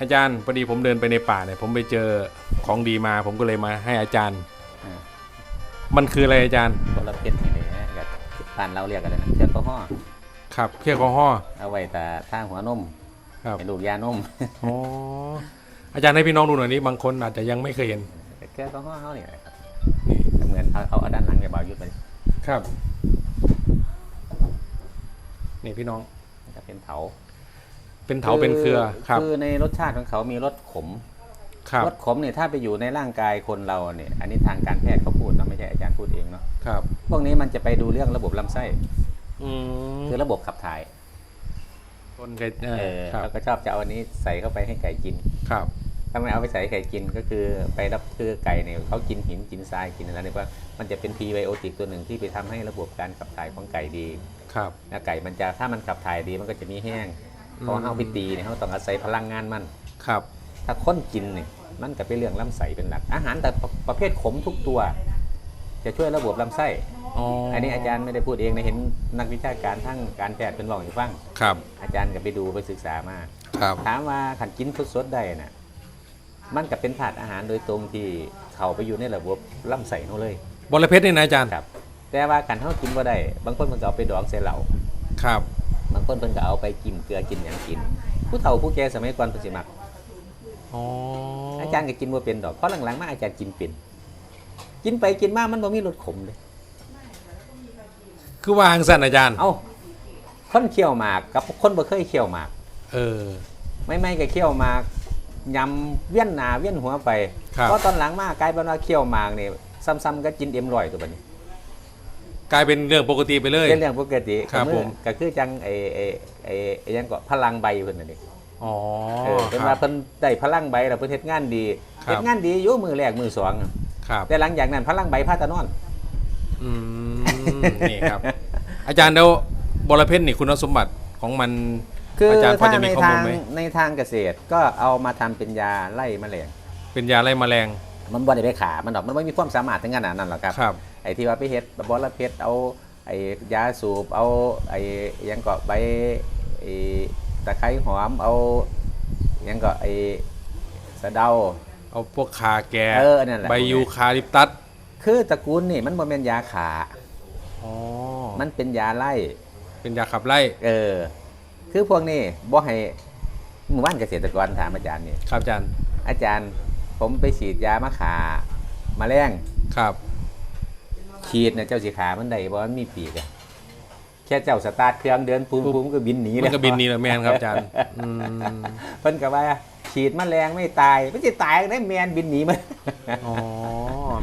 อาจารย์พอดีผมเดินไปในป่าเนี่ยผมไปเจอของดีมา ผมก็เลยมาให้อาจารย์ อ่ามันคืออะไรอาจารย์บอระเพ็ดนี่เลยนะกับผ่านเราเรียกกันเลยนะแอลกอฮอล์ครับเครื่องแอลกอฮอล์เอาไว้แต่ท่างหัวนมครับเป็นลูกยานม อ๋ออาจารย์ให้พี่น้องดูหน่อยนี้บางคนอาจจะยังไม่เคยเห็นแอลกอฮอล์เขาเนี่ยครับนี่เหมือนเอาเอาเอาด้านหลังเนี่ยบาวยุดไปครับ นี่พี่น้องมันจะเป็นเถา เป็นเถาเป็นเครือครับ คือในรสชาติของเขามีรสขมครับรสขมเนี่ยถ้าไปอยู่ในร่างกายคนเราเนี่ย อันนี้ทางการแพทย์เขาพูดเนอะไม่ใช่อาจารย์พูดเองเนาะครับ พวกนี้มันจะไปดูเรื่องระบบลำไส้อืมคือระบบขับถ่าย คนไก่เอเอออครับแล้วก็ชอบจะเอาอันนี้ใส่เข้าไปให้ไก่กินครับถ้าไม่เอาไปใส่ให้ไก่กินก็คือไปรับคือไก่เนี่ยเขากินหินกินทรายกินอะไรเนี่ยว่ามันจะเป็นพรีไบโอติกตัวหนึ่งที่ไปทำให้ระบบการขับถ่ายของไก่ดี ครับนะไก่มันจะถ้ามันขับถ่ายดีมันก็จะมีแห้ง เพราะว่าอืมเอาไปตีเนี่ยเขาต้องอาศัยพลังงานมัน ครับ ถ้าคนกินเนี่ยมันก็เป็นเรื่องลำไส้เป็นหลัก อาหารแต่ประเภทขมทุกตัว จะช่วยระบบลำไส้อ๋ออัอันนี้อาจารย์ไม่ได้พูดเองนะเห็นนักวิชาการทั้งการแพทย์เป็นบอกให้ฟังครับ อาจารย์ก็ไปดูไปศึกษามาครับถามว่าขันกินสดๆได้น่ะ มันก็เป็นถาดอาหารโดยตรงที่เข้าไปอยู่ในระบบลำไส้เขาเลยบอระเพ็ดนี่นะอาจารย์ครับ แต่ว่าขันเขากินว่าได้ บางคนมันก็เอาไปดองใส่เหล้าครับบาง คนเพิ่นก็เอาไปกินเกลือกินอย่างกิน ผู้เฒ่าผู้แก่สมัยก่อนเพิ่นสิมักอ๋อออาจารย์ก็กินบ่เป็นดอกเพราะหลังๆมาอาจารย์กินเป็นกินไปกินมามันบ่มีรสขมเลยคือวางสั่นอาจารย์ เอ้าคนเคี่ยวหมากกับคนบ่เคยเคี่ยวหมาก เออ ไม่ไม่ก็เคี่ยวหมากยำเวียนหน้าเวียนหัวไปครับ เพราะตอนหลังมากลายเป็นว่าเคี่ยวหมากนี่ซ้ำๆก็กินเอ็มร้อยตัวบัดนี้ กลายเป็นเรื่องปกติไปเลย เป็นเรื่องปกติครับก็อผม ก็คือจังไอ้ไอ้ไอ้ไอ้หยังก็พลังใบเพิ่นน่ะนี่อ๋อเออเป็นครัว่าบเพิ่นได้พลังใบแล้วเพิ่นเฮ็ดงานดีครับเฮ็ดงานดีอยู่มือแรกมือสองครับแต่หลังจากนั้นพลังใบพาตะนอนอืมนี่ครับ อาจารย์เดี๋ยวบอระเพ็ดนี่คุณสมบัติของมันคืออาจารย์พอถ้าจะมีในข้อทามูลงไหมในทางเกษตรก็เอามาทำเป็นยาไล่แมลง เป็นยาไล่แมลง มันบ่ได้ไปขา มันดอกมันไม่มีความสามารถถึงขนาดนั้นหรอกครับครับ ไอ้ที่ว่าไปเฮ็ดบอระเพ็ดเอาไอ้ยาสูบเอาไอ้หยังก็ใบไอ้ตะไคร้หอมเอาหยังก็ไอ้สะเดา เอาพวกคาแก่เออนั่นแหละ ใบยูคาลิปตัสคือตระกูลนี่มันบ่แม่นยาขา อ๋อมันเป็นยาไล่เป็นยาขับไล่เออ คือพวกนี้บ่ให้หมู่บ้านเกษตรกรถามอาจารย์นี่ ครับอาจารย์อาจารย์ผมไปฉีดยามาขาแมาแรงครับ ฉีดเนี่ยเจ้าสีขามันได้บ่มันมีปีกอะแค่เจ้าสตาร์ทเครื่องเดินปูมปูมก็บินหนีมัเลยนก็บินหนี่แหละแมนครับอาจารย์อืมเพิ่นก็ว่าฉีดแมลงไม่ตายไม่ใช่ตายได้แมนบินหนีมัน อ๋อ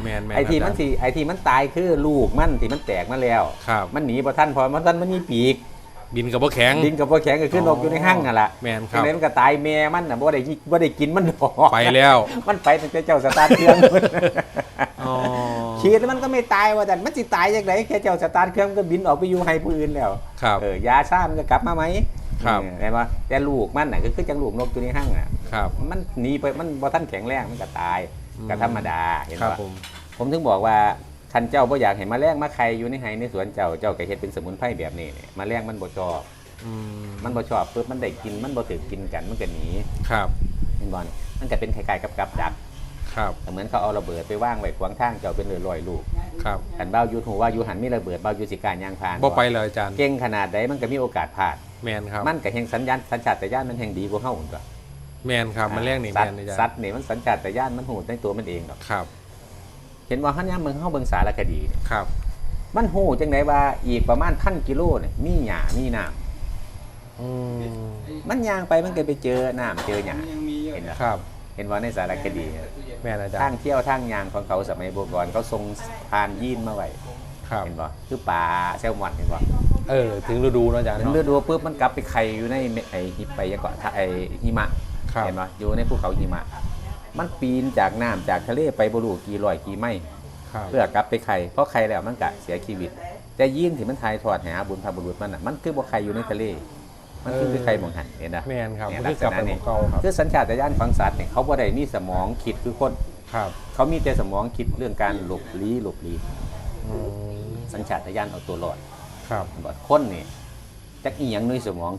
แมนแมนไอที่อาจารย์มันสิไอที่มันตายคือลูกมันที่มันแตกมาแล้ว ครับ มันหนีบ่ทันเพอมันทันมันมีปีก บินกับพวกแข็ง ดินกับพวกแข็งก็คือนกอยู่ในห้างนั่นแหละแม่นครับจังนั้นมันก็ตายแม่มันน่ะบ่ได้กิบ่ได้กินมันดอกไปแล้ว มันไปตั้งแต่เจ้าสตาร์ทเครื่อง อ๋อ ฉีดแล้วมันก็ไม่ตายว่าแต่มันสิตายจังไดแค่เจ้าสตาร์ทเครื่องมันก็บินออกไปอยู่ให้ผู้อื่นแล้วครับเออยาซ่ามันก็กลับมาไหมครับเออได้ปะแต่ลูกมันน่ะก็คือจังลูกนกอยู่ในห้างอะครับ มันหนีไปมันบ่ทันแข็งแรงมันก็ตายอืมก็ธรรมดาเห็นครับปะผมผมถึงบอกว่าคันเจ้าบ่อยากเห็นแมลงมาไข่อยู่ในไห้ในสวนเจ้าเจ้าก็เฮ็ดเป็นสมุนไพรแบบนี้เนี่ยแมลงมันบ่ชอบอืมมันบ่ชอบปุ๊บมันได้กินมันบ่ถือกินกันมันก็หนีครับเห็นบ่นี่มันก็เป็นคล้ายๆกับกับดัก ครับแต่เหมือนเขาเอาระเบิดไปวางไว้ขวางทางเจ้าเป็นลอยๆลูกครับคันเบ้ายุทธหูว่าอยู่หันมีระเบิดเบ้ายุทธสิการยางพานบ่ไปเลยอาจารย์เก่งขนาดใดมันก็มีโอกาสพลาดแมนครับมันก็แห่งสัญญาณสัญชาตญาณมันแห่งดีกว่าเฮาตัวแมนครับมันแรกนี่สัแมตนว์อาจารสัตย์ว์นี่มันสัญชาตญาณมันหูในตัวมันเองดอกครับ เห็นว่าหันยามเมืองเฮาเบิ่งสารคดีนี่ครับ มันหูจังไดว่าอีกประมาณพันกิโลเนี่ยมีหญ้ามีน้ำอืมมันย่างไปมันก็ไปเจอน้ำเจอหญ้ายังมีเยอะเห็นบ่ครับ เห็นว่าในสารคดี แมนอาจารทางย์เที่ยวทางยางของเขาสมัยโบราณเขาทรงพานยีนมาไว้ครับเห็นบ่คือปลาแซลมอนเห็นบ่เออถึงฤดูเนอะอาจารย์ถึงเนาะฤดูปุ๊บมันกลับไปไข่อยู่ในเมไอหิไปยังเกาะไอหิมะครับเห็นปะอยู่ในภูเขาหิมะ มันปีนจากน้ำจากทะเลไปบรูกี่ร้อยกี่ไมล์ครับเพื่อกลับไปไข่เพราะไข่แล้วมันกะเสียชีวิต แต่ยีนที่มันทายทอดหาบุญพาบุรุษมันอะมันคือบ่ไข่อยู่ในทะเล มันคือเออคือไข่หมองหันเห็นนะแมนครับเนี่ยมันคือกลับไปลักษณะนี้ของเก่าครับ คือสัญชาตญาณของสัตว์เนี่ยเขาบ่ได้มีสมองคิดคือคน ครับเขามีแต่สมองคิดเรื่องการหลบลี้หลบลี้อืมสัญชาตญาณเอาตัวรอดครับบ่คนนี่จักอีหยังในสมอง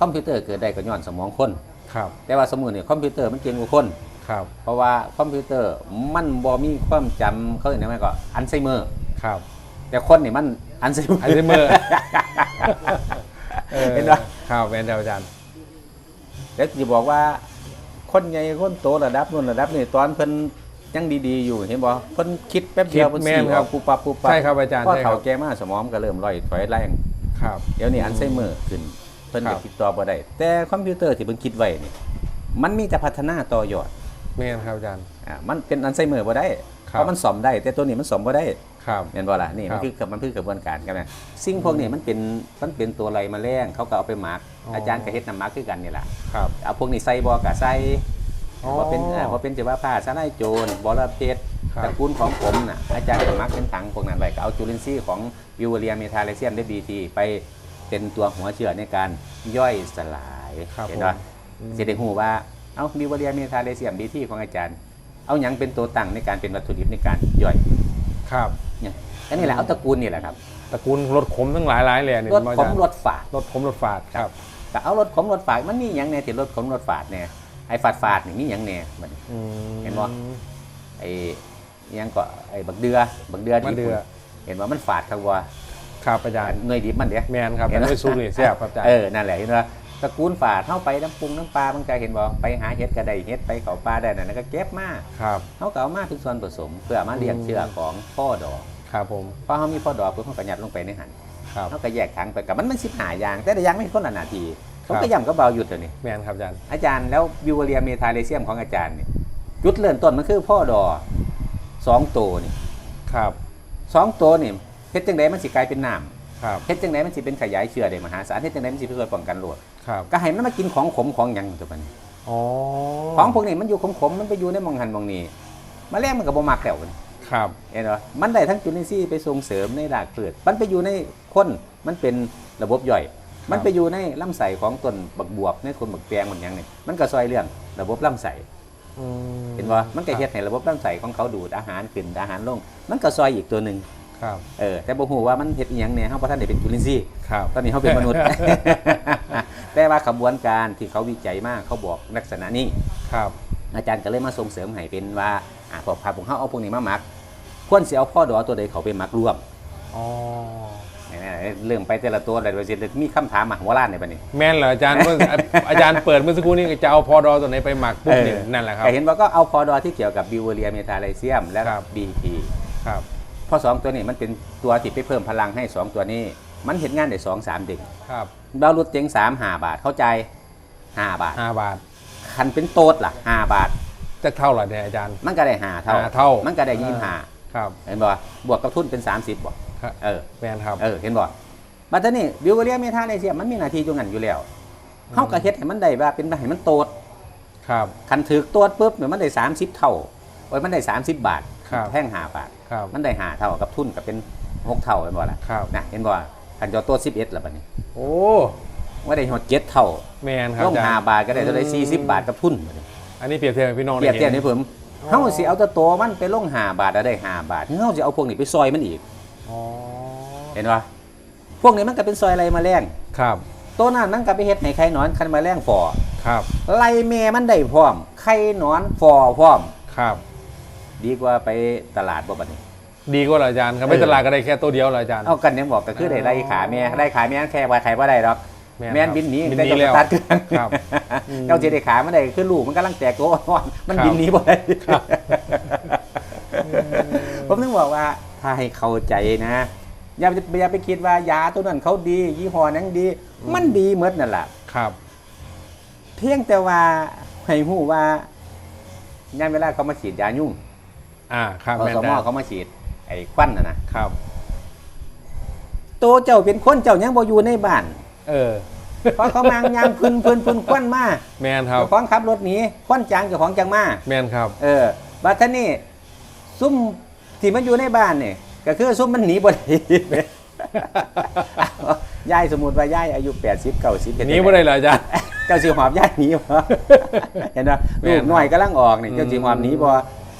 คอมพิวเตอร์เกิดได้ก็ย้อนสมองคน ครับแต่ว่าสมมุตินี่คอมพิวเตอร์มันเก่งกว่าคน ครับเพราะว่าคอมพิวเตอร์มันบ่มีความจำเขาเรียกว่าไงก็อัลไซเมอร์ ครับ แต่คนนี่มันอัลไซเมอร์อัลไซ เมอร์เห็นปะครับเป็นครับอาจารย์แล้วจะบอกว่า คนใหญ่คนโตระดับนู่นระดับนี่ตอนเพิ่นยังดีๆอยู่เห็นบ่เพิ่นคิดแป๊บเดียวคิดเพิ่นแม่สีนอครัอบกปุ๊บปั๊บปุ๊บปั๊บใช่ครับอาจารย์พอใช่ครัเฒ่าบแก่มาสมองก็เริ่มร่อยถอยแรงครับเดี๋ยวนี้อัลไซเมอร์ขึ้นเพิ่นครัก็บติดต่อบ่ได้แต่คอมพิวเตอร์ที่เพิ่นคิดไว้นี่มันมีแต่พัฒนาต่อยอดแม่นครับอาจารย์อ่ามันเป็นอัลไซเมอร์บ่ได้ ครับ เพราะมันซ่อมได้ แต่ตัวนี้มันซ่อมบ่ได้ครับ เห็นบ่ล่ะนี่ครัมันบคือมันคือกระบวนการกันนะสิ่งพวกนี้มันเป็นมันเป็นตัวไรมาแรงเขาก็เอาไปหมักอ๋ออ อาจารย์ก็เฮ็ดน้ำหมักคือกันนี่ล่ะครับเอาพวกนี้ใส่บ่ก็ใส่อ๋อบ่เป็นอ่าบ่เป็นจะว่าผ้าสะไลโจรบอระเพ็ดครับ ตระกูลของผมน่ะอาจารย์ก็หมักเป็นถังพวกนั้นไว้ก็เอาจุลินทรีย์ของวิวเรียเมทาเลเซียมได้บีทีไปเป็นตัวหัวเชื้อในการย่อยสลายครับเห็นบ่ผมอืมสิได้ฮู้ว่า เอาวิวเรียเมทาเลเซียมบีทีของอาจารย์ เอาหยังเป็นตัวตั้งในการเป็นวัตถุดิบในการย่อยครับเนี่ยอันนี้แหละเอาตระกูลนี่แหละครับตระกูลรถขมทั้งหลายหลายแหล่เนี่ยรถอาขจามย์รถฝาดรถขมรถฝาดครับแต่เอารถขมรถฝาดมันมีหยังแน่ที่รถขมรถฝาดเนี่ยไอ้ฝาดฝาดนี่มีหยังแน่มันอืมเห็นบ่ไอ้หยังก็ไอ้บักเดือบักเดือบักเดือญี่ปุ่นเห็นว่ามันฝาดครับว่าครับอาจารย์หน่วยดิบมันเด้แมนครับเห็นไหมไม่ซุกนี่แซ่บครับอาจารย์เออนั่นแหละเห็นว่า ตระกูลฝาดเข้าไปน้ำปรุงน้ำปลาบางใจเห็นบ่ไปหาเห็ดก็ได้เห็ดไปเขาปลาได้นั่นนะก็เก็บมาครับเขาก็เอามาเป็นส่วนผสม เพื่อมาเลี้ยงเชื้อของพ่อดอกครับผมพอเขามีพ่อดอกปุ๊บเขาก็ยัดลงไปในหันครับเขาก็แยกถังไปกับมันมันสิบหาอย่าง แต่ละอย่างไม่คนละนาทีผมครัก็บย่ำก็เบาหยุดเลยนี่แมนครับอาจารย์ อาจารย์แล้ววิวเรียเมทาเลเซียมของอาจารย์นี่จุดเริ่มต้นมันคือพ่อดอสองตัวนี่ครับสองตัวนี่เฮ็ดจังไดมันสิกลายเป็นน้ครับำเฮ็ดจังไดมันสิเป็นขยายเชื้อได้มหาศาลเฮ็ดจังไดมันสิเพื่อป้องกันโรคครับ ก็ให้มันมากินของขมของหยังตัวมันอ๋อของพวกนี้มันอยู่ขมๆมันไปอยู่ในหมองหันหมองนี้แมาแรงมันก็บ่มักแล้วมันครับเห็นบ่มันได้ทั้งจุลินทรีย์ไปส่งเสริมในรากพืชมันไปอยู่ในคนมันเป็นระบบย่อย มันไปอยู่ในลำไส้ของต้นบักบวบในคนบักแปลงมันหยังนี่มันก็ซอยเรื่องระบบลำไส้อืมเห็นบ่มันก็เฮ็ดให้ระบบลำไส้ของเขาดูดอาหารขึ้นอาหารลง มันก็ซอยอีกตัวหนึงครับเออแต่บ่ฮู้ว่ามันเฮ็ดอีหยังเนี่ยเฮาบ่ทันได้เป็นจุลินทรีย์ครับตอนนี้เขาเป็นมนุษย์ แต่ว่าขบวนการที่เขาวิจัยมากเขาบอกลักษณะนี้ ครับ อาจารย์ก็เลยมาส่งเสริมให้เป็นว่าอ่าพอพาผมเขาเอาพวกนี้มาหมักควรสิเอาพ่อดอตัวใดเขาไปหมักร่วมอ๋อนี่ๆเรื่องไปแต่ละตัวอะไรไปสิมีคำถามมาหัวล้านในบัดนี้ แม่นเหรออาจารย์ เมื่ออาจารย์เปิดเมื่อสักครู่นี้จะเอาพอดอตัวไหนไปหมักปุ๊บนี่เออ นั่นแหละครับ แต่เห็นว่าก็เอาพอดอที่เกี่ยวกับบิวเรียเมทาไลเซียมและครับ บีทีครับเพราะสองตัวนี้มันเป็นตัวที่ไปเพิ่มพลังให้สองตัวนี้ มันเห็นงานได้สองสามเด็กครับดาวรุดเต็งสามห้าบาทเข้าใจห้าบาทห้าบาท คันเป็นโตดล่ะห้าบาทจะเท่าไหร่เนี่ยอาจารย์ มันก็ได้ห้าเท่าห้าเท่ามัมันก็ได้ยี่สิบห้าครับเห็นบ่บวกกับทุนเป็น30บ่ครับเออแมนครับเออเห็นบ่บัดนี้บิวเรียเมทาไนเซียมมันมีหน้าที่ตรงนั้นอยู่แล้วเฮาก็เฮ็ดให้มันได้ว่าเป็นให้มันโตดครับคันถือโตดปุ๊บเนี่ยมันได้30เท่าโอ้ยมันได้30บาทครับแท่ง5บาทครับมันได้5เท่ากับทุนก็เป็น6เท่าเห็นบ่ล่ะครับนะเห็นบ่ คันเจอโตด11แล้วบัดนี้โอ้ว่าได้ฮอด7เท่าแมนครับลงอาจารย์5บาทก็ได้เท่าได้อืม40บาทกับทุนบัดนี้อันนี้เปรียบเทียบให้พี่น้องเปรียบเทียบได้ให้เห็นผมอ๋อเฮาสิเอาแตัวโตมันไปลง5บาทแล้วได้5บาทเฮาสิเอาพวกนี้ไปซอยมันอีก อ๋อเห็นบ่พวกนี้มันก็เป็นซอยไรแมลงครับตัวนั้นมันก็ไปเฮ็ดให้ไข่หนอนคันแมลงฟอครับไล่แม่มันได้พร้อมไข่หนอนฟอพร้อม ครับ ดีกว่าไปตลาดบ่บัดนี้ ดีกว่าเหรออาจารย์ครับไม่เออตลาดก็ได้แค่ตัวเดียวเหรออาจารย์ เอากันยังบอกก็คือได้ไล่ขาแม่ไล่ขาแม่แค่ว่าไข่บ่ได้ดอกแม่นแม่นครับบินหนีบินได้หนีจะแล้วตัดเครื่องครับอืมเจ้าสิได้ขามันได้คือลูกมันกำลังแตกตัวอ่อนมันครับบินหนีบ่ได้ครับผมถึงบอกว่าถ้าให้เข้าใจนะอย่าไปอย่าไปคิดว่ายาตัวนั้นเขาดี ยี่ห้อนั้นดี มันดีหมดนั่นแหละครับ เพียงแต่ว่าให้หูว่ายามเวลาเขามาฉีดยายุ่ง อ่า ครับอแมนสมดาเขามาฉีด ไอ้ควันน่ะนะครับตัวเจ้าเป็นคนเจ้ายังบ่อยู่ในบ้านเออ เพราะเขามางยางพื้นพื้นพื้นควันมาแมนครับ เจ้าของขับรถหนีควันจางเจ้าของจังมาแมนครับ เออบัดท่านี่ซุ่มที่มันอยู่ในบ้านเนี่ยก็คือซุ่มมันหนีบ่ได้ ยายสมมุติว่ายายอายุ80 90เฮ็ดจั่งใดนี้ไม่ได้เหรออาจารย์ เจ้าสิหอบย่ายหนีบ่ เห็นบ่แม่ลูนกน้อยกำลังออกนี่อืมเจ้าสิหอบหนีบ่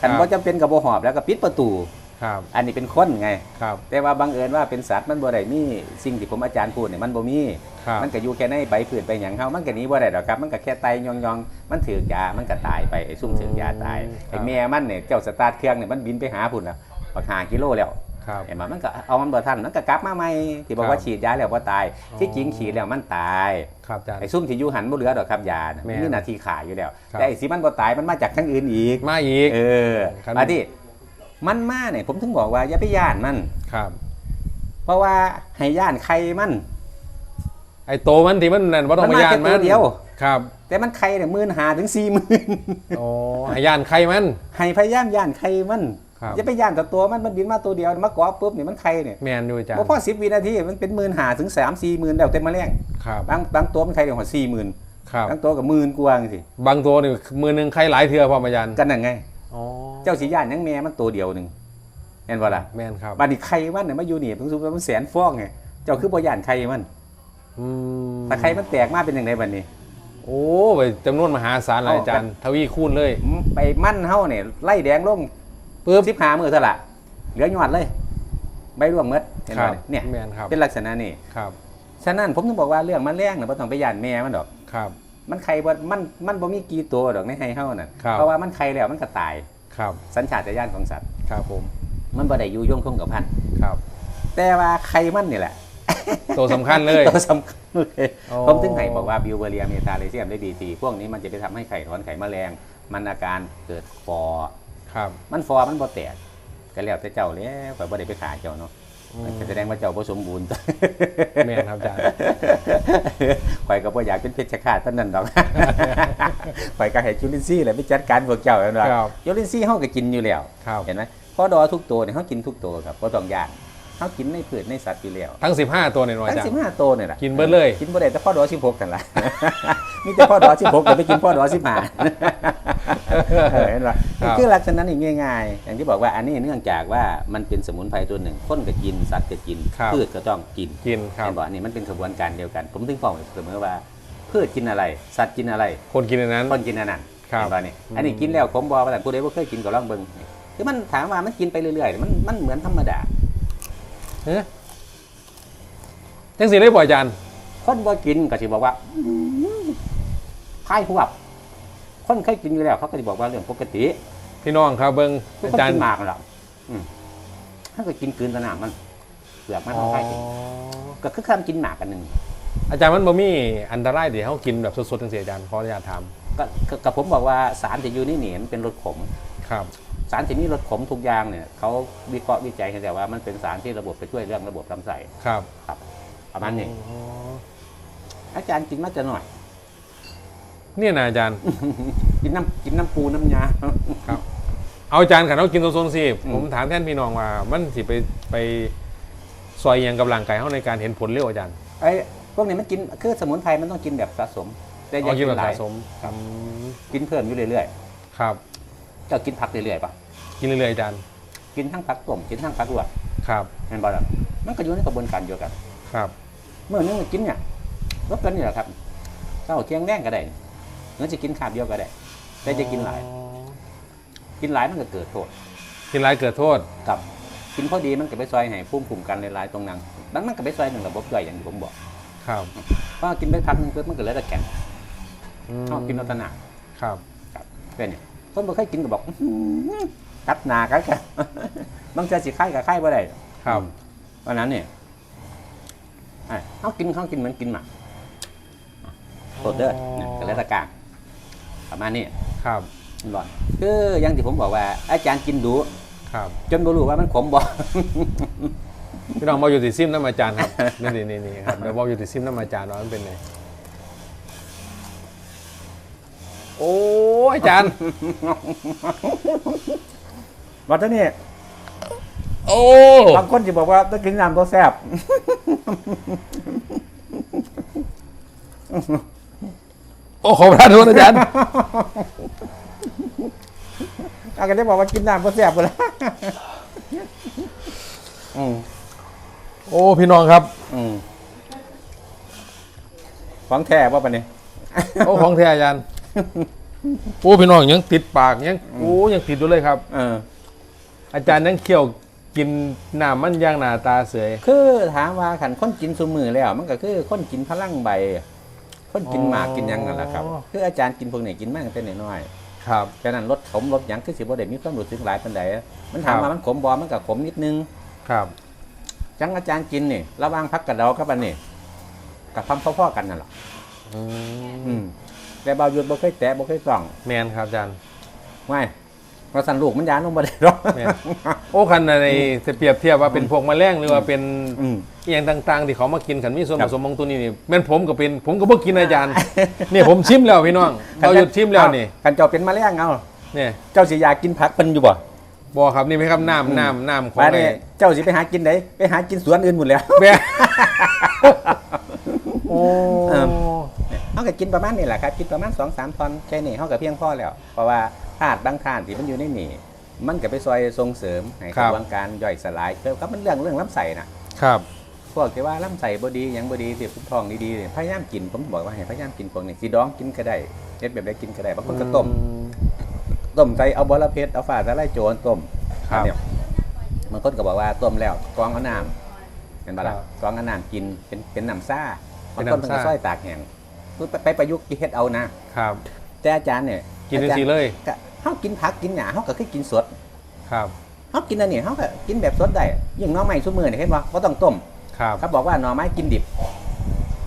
คันครับ บ่จำเป็นกับบ่หอบแล้วก็ปิดประตูนะ ครับอันนี้เป็นคนไง ครับ แต่ว่าบังเอิญว่าเป็นสัตว์มันบ่ได้มีสิ่งที่ผมอาจารย์พูดเนี่ยมันบ่มีครับมันก็อยู่แค่ในใบผืนไปหยังเฮามันก็หนี้บ่ได้ดอกครับ มันก็แค่ไตยองๆ มันถือกยามันก็ตายไปไอ้ซุ่มถือกยาตายอืมไอ้ครับแม่มันเนี่ยเจ้าสตาร์ทเครื่องเนี่ยมันบินไปหาพุ่นแล้วบักหากิโลแล้วครับเห็นไหมมันก็เอามันบ่ทันมันก็กลับมาใหม่ที่บอกว่าครับฉีดยาแล้วบ่ตายอ๋อที่จริงฉีดแล้วมันตายครับอาจารย์ไอ้ซุ่มที่อยู่หันบ่เหลือดอกครับยาน่ะแม่นมีหน้าที่ขายอยู่แล้วครับแต่ไอ้สิมันบ่ตายมันมาจากทั้งอื่นอีกมาอีกเออครับมาดิ มันมาเนี่ยผมถึงบอกว่าอย่าไปย่านมัน ครับ เพราะว่าให้ย่านใครมันไอ้โตมันที่มันนั่นว่าต้องมันมามาย่านแค่มัตัวนเดียว ครับ แต่มันใครเนี่ยหมื่นหาถึงสี่หมื่นโอ้ให้ย่านใครมัน ให้พยายามย่านใครมันครับ อย่าไปย่านแต่ตัวมันมันบินมาตัวเดียวมาเกาะปุ๊บเนี่ยมันใครเนี่ยแมนอยู่อาจารย์พอพอสิบวินาทีมันเป็นหมื่นหาถึงสามสี่หมื่นแล้วเต็มมาแรงครับ บางบางตัวมันใครเดี๋ยวหัวสี่หมื่นครับ บางตัวกับหมื่นกว่าสิบางตัวนี่มือหนึ่งใครหลายเทือพอมายันกันนั่นไง อ๋อเจ้าสีย่านยังแม่มันตัวเดียวหนึ่งเห็นป่ะล่ะแมนครับบัดนี้ใครมันเนี่ยมาอยู่นี่เพิ่งสูมันแสนฟองไงเจ้าคือบ่ย่านใครมันอืมแต่ใครมันแตกมาเป็นยังไงบัดนี้ โอ้ไปจำนวนมหาศาลเลยเอาอาจารย์ทวีคูณเลย ไปมั่นเฮาเนี่ยไล่แดงลงปึ๊บสิบหามือเท่าละเหลือหยอดเลยใบร่วงเมดเห็นคไหรัมบเนี่ยแมนครับเป็นลักษณะนี่ครับฉะนั้นผมถึงบอกว่าเรื่องมันแรงนะบ่ต้องไปย่านแม่มันดอกครับ มันใครบ่มันมันบ่มีกี่ตัวดอกในให้เฮานั่นครับเพราะว่ามันใครแล้วมันก็ตาย ครับสัญชาตญาณของสัตว์ครับผม มันบ่ได้อยู่ยงคงกับพันครับ แต่ว่าใครมันนี่แหละ ตัวสำคัญเลย ตัวสำคัญเลยอ๋อผมถึงให้บอกว่าบิวเบอเรียเมตาเลเซียมได้ดีทีพวกนี้มันจะไปทำให้ไข่ร้อนไข่แมลง มันอาการเกิดฟอ ครับ มันฟอมันบ่แตกก็แล้วแต่เจ้าแล้วข่อยบ่ได้ไปขาเจ้าเนาะอืมก็ แสดงว่าเจ้าบ่สมบูรณ์แมนครับอาจารย์ข่อยก็บ่อยากเป็นเพชฌฆาตเท่านั้นดอกข่อยก็ให้จุลินทรีย์แหละไปจัดการพวกเจ้านั่นว่าครับจุลินทรีย์เฮาก็กินอยู่แล้วครับเห็นไหมพอดอทุกตัวเนี่ยเฮากินทุกตัวครับบ่ต้องย่านเฮากินในพืชในสัตว์อยู่แล้วทั้ง 15 ตัวเนี่ยเนาะทั้อางจารย์สิบห้าตัวเนี่ยแหละกินเบิดเลย กินบ่ได้แต่พ่อดอ16กันล่ะ มีแต่พ่อดอ16แต่ไม่กินพ่อดอ15เออเห็นป่ะครับคือลักษณะนี่ง่ายๆ อย่างที่บอกว่าอันนี้เนื่องจากว่ามันเป็นสมุนไพรตัวหนึ่งคนก็กินสัตว์ก็กินครับพืชก็ต้องกินกินครับ เห็นบอกอันนี้มันเป็นกระบวนการเดียวกัน ผมถึงบอกเสมอว่าพืชกินอะไร สัตว์กินอะไร คนกินในนั้น คนกินอันนั้นครับเห็นป่ะนี่อืมอันนี้กินแล้วผมบอกว่าแต่ผู้ใดบ่เคยกินก็ลองเบิ่งคือมันถามว่ามันกินไปเรื่อยๆ มันมันเหมือนธรรมดาเฮ้ยจังสีได้บ่อยอาจารย์คนบ่กินก็สิบอกว่า คายหัวบคนเคยกินอยู่แล้ว เขาก็สิบอกว่าเรื่องปกติพี่น้องครับเบิ้งทุกอาคนจารกิย์นหมากนั่นแหละอืมถ้าก็กินกลืนสนามมันเปลือกมันอ๋อเขาคายกินก็คือคำกินหมากกันหนึ่งอาจารย์มันบ่มีอันตรายเดี๋ยวเขากินแบบสดๆจังสีอาจารย์ขออนุญาตถามก็ก็กับผมบอกว่าสารที่อยู่ในี่เหนียมันเป็นรสขมครับ สารที่นี่รสขมทุกอย่างเนี่ยเขาวิเคราะห์วิจัยกันแต่ว่ามันเป็นสารที่ระบบไปช่วยเรื่องระบบลำไส้ครับประมาณนี้อ๋ออาจารย์กินมาจะหน่อย เนี่ยนะอาจารย์ กินน้ำกินน้ำปูน้ำยาครับ เอาอาจารย์ขันเขากินตัวโซนสิอืมผมถามแทนพี่น้องว่า มันสิไปไปซอยอิหยังกับร่างกายเขาในการเห็นผลเร็วอาจารย์ไอ้พวกนี้มันกินคือสมุนไพรมันต้องกินแบบสะสมแต่อย่าเอากิกินนแบบหลาสะยสมครับอืมกินเพิ่มอยู่เรื่อยครับๆเจ้ากินผักเรื่อยๆปะกินเรื่อยๆอาจารย์กินทั้งผักต้มกินทั้งผักลวกครับเห็นบ่ล่ะมันก็อยู่ในกระบวนการเดียวกัน ครับ เมื่อนึงมันกินเนี่ยรบกันนี่แหละครับเช้าเที่ยงแรงก็ได้ เนื้อจะกินขาบเดียวก็ได้แต่จะกินหลายอ๋อกินหลายมันก็เกิดโทษ กินหลายเกิดโทษกับกินพอดีมันก็ไปซอยให้พุ่มคุมกันหลายๆตรงนั้นมันมันก็ไปซอยหนึ่งระบบย่อยอย่างที่ผมบอก ครับเพราะกินไปพักหนึงปุ๊บมันก็เหลือแต่แก่นมชอบกินลักษณะครับครับเป็นเนี่ยคนบ่เคยกินก็บอกอื้อหือกัดหนากันกันบางทีสิไข่กับไข่บ่ได้ครับเพราะฉะนั้นเนี่ยไอ้เขากินเขากินเหมือนกินหมากโทษเด้อเนี่ยก็แล้วแต่กลาง ประมาณนี้ครับหลอนคืออย่างที่ผมบอกว่า อาจารย์กินดูครับจนบ่รู้ว่ามันขมบ่พี่น้องบอกอยู่ติซิมน้ำอาจารย์ครับนี่นี่นี่นี่ครับเดี๋ยวบอกอยู่ติซิมน้ำอาจารย์ว่ามันเป็นไงโอ้ยอาจารย์ว่าท่านี่โอ้บางคนจะบอกว่าต้องกินน้ำตัวแซ่บโอ้ขอประทานโทษอาจารย์อาก็ได้บอกว่ากินน้ำตัวแซ่บไปแล้วอืมโอ้พี่น้องครับ อืมของแท้ป่ะปะเนี่ยโอ้ของแท้อาจารย์ โอ้พี่น้องยังติดปากยังโอ้ยังติดอยู่เลยครับ เออ อาจารย์ยังเคี่ยวกินน้ำมันย่างหน้าตาเสยคือถามว่าขันคนกินซุมือแล้ว มันก็คือคนกินพลังใบ คนกินหมากกินหยังนั่นแหละครับคืออาจารย์กินพวกนี้กินมากตั้งแต่น้อยครับ ๆฉะนั้นรสขมรสหยังคือสิบ่ได้มีความรู้สึกหลายปานใดมันถามครับ ว่ามันขมบ่มันก็ขมนิดนึง ครับจังอาจารย์กินนี่ระหว่างพักกับเดากับอันนี้กับทำพ่อๆกันนั่นแหละอือืมมแต่เบาหยุดบ่เคยแตะบ่เคยส่องแมนครับอาจารย์ ไม่เพราะสันลูกมันยานลงบ่ได้หรอกแม่น โอ้คันในจะเปรียบเทียบว่าเป็นพวกแมลงหรือว่าเป็นอืม อหย่างต่างๆ ที่เขามากินขันมีส่วนครัผบสมของตัวนี้นี่แม่นผมก็เป็นผมก็บ่กินอาจารย์เนี่ยผมชิมแล้วพี่น้องเราหยุดชิมแล้วนี่กันเจ้าเป็นแมลงเอาเนี่ยเจ้าสิอยากกินผักเพิ่นอยู่บ่บอครับนี่ไหมครับน้ำน้ำน้ำของมาไอ้เนี่ยเจ้าสิไปหากินไหนไปหากินสวนอื่นหมดแล้วแม่โอ้เออเขาก็กินประมาณนี้แหละครับกินประมาณสองสามทอนแค่นี้เขาก็เพียงพอแล้วเพราะว่าธาตุบางธาตุที่มันอยู่ในนี่มันก็ไปซอยส่งเสริมให้กระบวนการย่อยสลายเกี่ยวกับมันเรื่องเรื่องลำไส้นะครับ พวกที่ว่าลำไส้บดีหยังบดีที่คุ้มทองดีๆเนี่ยพยายามกินผมบอกว่าให้พยายามกินพวกนี้สีดองกินก็ได้เฮ็ดแบบใดกินก็ได้บางคนก็ต้มต้มใส่เอาบอระเพ็ดเอาฝาตะไลโจรต้มครับเนี่ยบางคนก็บอกว่าต้มแล้วกรองเอาน้ำเห็นปะล่ะครับกรองเอาน้ำกินเป็นเป็นน้ำซ่าเป็บางนคนน้ำมันก็ซ่าซอยตากแห้งคือไปไปประยุกต์เฮ็ดเอานะครับ แต่อาจารย์เนี่ยกินสิเลยก็เฮากินผักกินหญ้าเฮาก็คือกินสด ครับเฮากินอันนี้เฮาก็กินแบบสดได้ยิ่งหน่อไม้ซุมื้อนี่เห็นบ่บ่ต้องต้ม ครับเขาบอกว่าหน่อไม้กินดิบ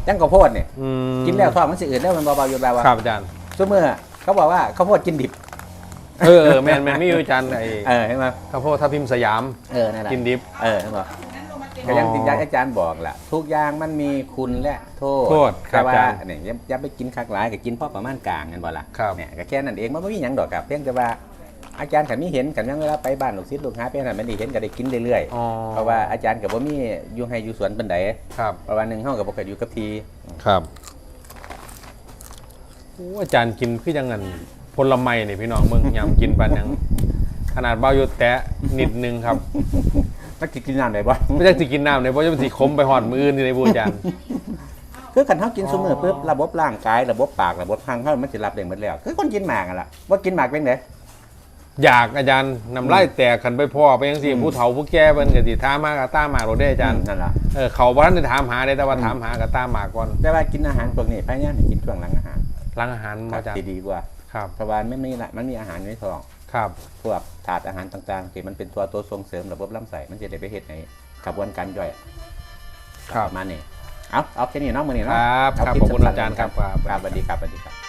จังข้าวโพดเนี่ยอืมกินแล้วท้องมันสิอืดแล้วมันเบาๆอยู่แล้วว่าครับอาจารย์ ซุมื้อเขาบอกว่าข้าวโพดกินดิบ เออเออแมนแมนมีอยู่อาจารย์ไอ้เออเห็นบ่ข้าวโพดทับทิมสยามเออนั่นแหละกินดิบ เออเห็นบ่ก็ยังติดยาอาจารย์บอกแหละทุกอย่างมันมีคุณและโทษโทษครับแต่ว่าอาจารย์เนี่ยอย่าอย่าไปกินคักหลายก็กินพอประมาณกลางกันบ่ล่ะครับ เนี่ยก็แค่นั้นเองมันไม่มีหยังดอกครับเพียงแต่ว่า อาจารย์ขันมีเห็นขันยังเวลาไปบ้านลูกศิษย์ลูกหาเพียงแต่ไม่ได้เห็นก็ได้กินเรื่อยอ๋อๆเพราะว่าอาจารย์กับว่ามีอยู่ให้อยู่สวนเป็นไดครับเพราะว่าหนึ่งเฮากับบ่เคยอยู่กับทีครับโอ้อาจารย์กินคือยังไงผลไม้นี่พี่น้องเมืองยำกินปันยัง ขนาดเบาอยู่แตะนิดนึงครับ นักสิกินน้ำได้บ่ไม่ใช่สิกินน้ำเนี่ยเพราะจะมันสิคมไปหอดมืออื่นที่ในบูอาจารย์ คือขันเฮากินซุมื้อปุ๊บระบบร่างกายระบบปากระบบทางเฮามันสิรับได้หมดแล้ว คือคนกินหมากอะล่ะบ่กินหมากเป็นได อยากอาจารย์นำไล่แตกขันไปพ่อไปยังสิอืมผู้เฒ่าผู้แก่เพิ่นก็สิถามหากะตามหมากเราได้อาจารย์นั่นล่ะ เออเขาบ่ทันได้ถามหาได้แต่ว่าถามหากะตามหมากก่อนแต่ว่ากินอาหารพวกนี้พยายามให้กินช่วงหลังอาหารล้างอาหารมาอาจารย์สิดีกว่าครับเพราะว่าไม่มีละมันมีอาหารในท้อง ครับ พวกถาดอาหารต่างๆที่มันเป็นตัวตัวส่งเสริมระบบลำไส้มันจะได้ไปเฮ็ดในกระบวนการย่อยครับ ประมาณนี้เอาเอาแค่นี้เนาะมื้อนี้คเนาะรับเาครับลิปขอบคุณสั้นๆอาจารย์ครับ ครับสวัสดีครับสวัสดีครับ